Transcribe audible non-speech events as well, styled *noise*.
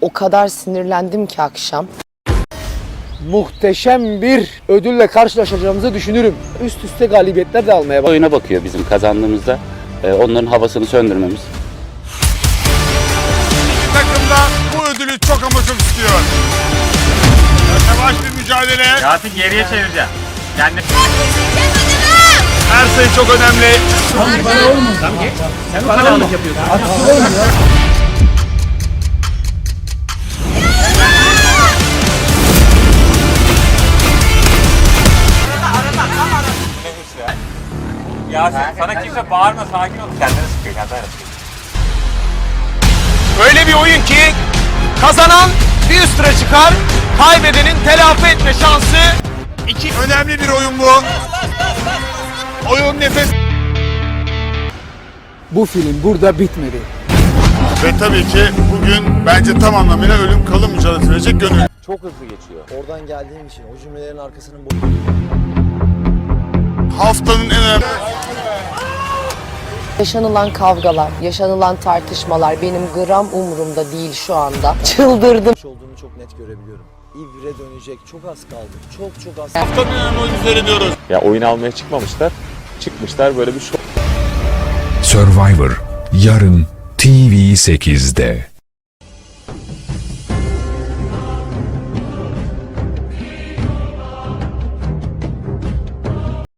O kadar sinirlendim ki akşam. Muhteşem bir ödülle karşılaşacağımızı düşünürüm. Üst üste galibiyetler de almaya bak. oyuna bakıyor bizim kazandığımızda. Ee, onların havasını söndürmemiz. takım da bu ödülü çok ama çok istiyor. Yavaş bir mücadele. Yasin geriye çevireceğim. Kendi Her sayı çok önemli. Yasin sana kimse bağırma sakin ol. Kendini sıkıyor kendini sıkıyor. Öyle bir oyun ki kazanan bir üst tura çıkar. Kaybedenin telafi etme şansı. İki. Önemli bir oyun bu. Oyun nefes. Bu film burada bitmedi. Ve tabii ki bugün bence tam anlamıyla ölüm kalım mücadelesi verecek gönül. Çok hızlı geçiyor. Oradan geldiğim için o cümlelerin arkasının bu Haftanın en önemli Yaşanılan kavgalar, yaşanılan tartışmalar benim gram umurumda değil şu anda. *laughs* Çıldırdım. olduğunu çok net görebiliyorum. İbre dönecek çok az kaldı. Çok çok az. haftanın en önemli oyunu seyrediyoruz. Ya oyun almaya çıkmamışlar. Çıkmışlar böyle bir şok. Survivor yarın TV8'de.